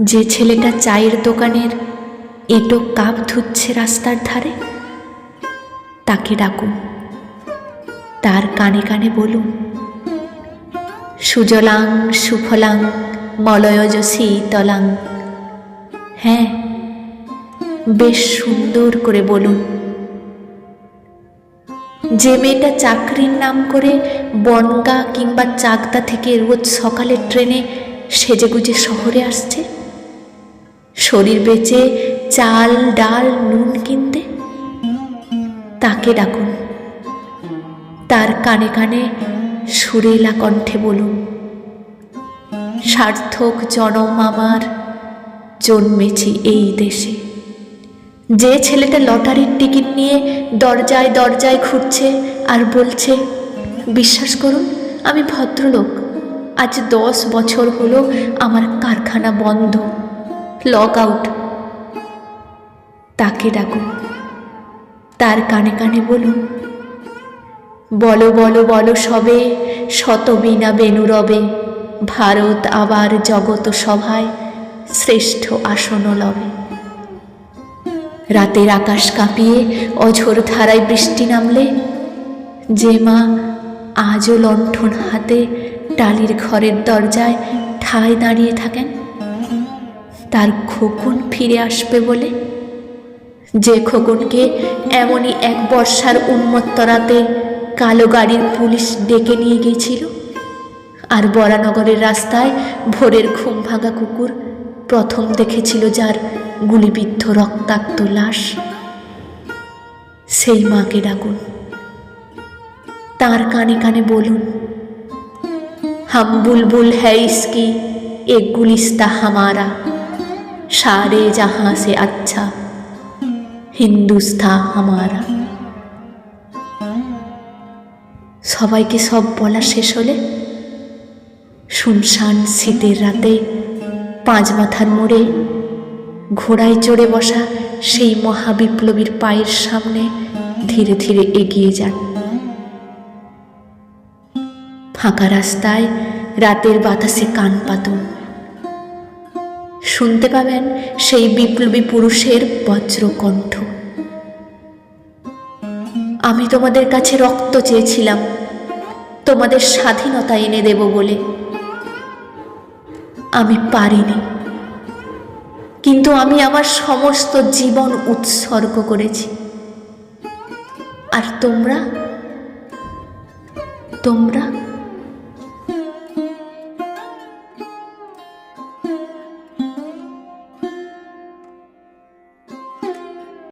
যে ছেলেটা চায়ের দোকানের এঁটো কাপ ধুচ্ছে রাস্তার ধারে? তাকে ডাকুন। তার কানে কানে বলুন, সুজলাং, সুফলাং, মলয়জ শীতলাং। হ্যাঁ বেশ সুন্দর করে বলুন। যে মেয়েটা চাকরির নাম করে বনগা কিংবা চাকদা থেকে রোজ সকালের ট্রেনে সেজেগুজে শহরে আসছে? শরীর বেচে চাল, ডাল, নুন কিনতে? তাকে ডাকুন। তার কানে কানে সুরেলা কণ্ঠে বলুন, সার্থক জনম আমার, জন্মেছি এই দেশে। যে ছেলেটা লটারির টিকিট নিয়ে দরজায় দরজায় ঘুরছে আর বলছে, বিশ্বাস করুন, আমি ভদ্রলোক। আজ দশ বছর হলো আমার কারখানা বন্ধ। লক আউট তাকে ডাকুন তার কানে কানে বলুন, বলো বলো বলো সবে, শত বিনা বেনু রবে, ভারত আবার জগত সভায় শ্রেষ্ঠ আসন লবে। রাতের আকাশ কাঁপিয়ে অঝোর ধারায় বৃষ্টি নামলে, যে মা আজও লণ্ঠন হাতে টালির ঘরের দরজায় ঠায় দাঁড়িয়ে থাকেন। তার খোকন ফিরে আসবে বলে। যে খোকনকে এমনই এক বর্ষার উন্মত্ত রাতে কালো গাড়ির পুলিশ ডেকে নিয়ে গিয়েছিল। আর বরানগরের রাস্তায় ভোরের ঘুম ভাঙা কুকুর প্রথম দেখেছিল যার গুলিবিদ্ধ রক্তাক্ত লাশ। সেই মাকে ডাকুন। তার কানে কানে বলুন, হাম বুলবুল হ্যাঁ ইসকি, এ গুলিস্তা হামারা। সারে জাহাঁ সে আচ্ছা হিন্দুস্তা হামারা সবাইকে সব বলা শেষ হলে শুনশান শীতের রাতে পাঁচ মাথার মোড়ে ঘোড়ায় চড়ে বসা সেই মহাবিপ্লবীর পায়ের সামনে ধীরে ধীরে এগিয়ে যান। ফাঁকা রাস্তায় রাতের বাতাসে কান পাতুন। শুনতে পাবেন সেই বিপ্লবী পুরুষের বজ্রকণ্ঠ। আমি তোমাদের কাছে রক্ত চেয়েছিলাম। তোমাদের স্বাধীনতা এনে দেব বলে। আমি পারিনি। কিন্তু আমি আমার সমস্ত জীবন উৎসর্গ করেছি। আর তোমরা? তোমরা